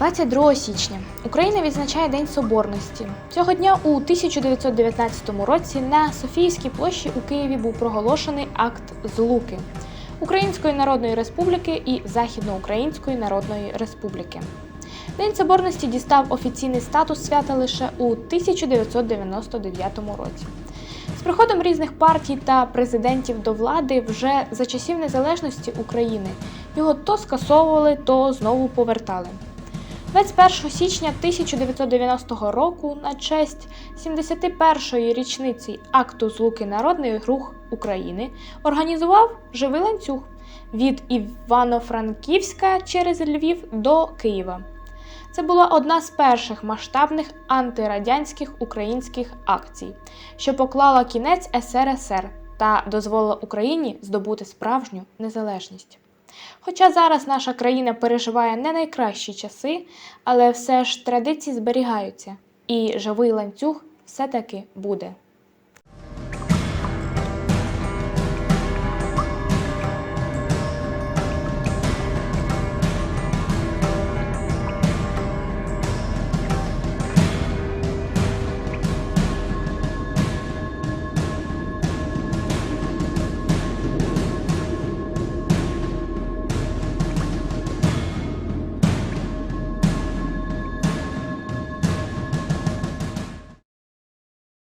22 січня Україна відзначає День Соборності. Цього дня у 1919 році на Софіївській площі у Києві був проголошений акт Злуки Української Народної Республіки і Західноукраїнської Народної Республіки. День Соборності дістав офіційний статус свята лише у 1999 році. З приходом різних партій та президентів до влади вже за часів незалежності України його то скасовували, то знову повертали. 21 січня 1990 року на честь 71-ї річниці акту злуки Народний рух України організував живий ланцюг від Івано-Франківська через Львів до Києва. Це була одна з перших масштабних антирадянських українських акцій, що поклала кінець СРСР та дозволила Україні здобути справжню незалежність. Хоча зараз наша країна переживає не найкращі часи, але все ж традиції зберігаються, і живий ланцюг все-таки буде.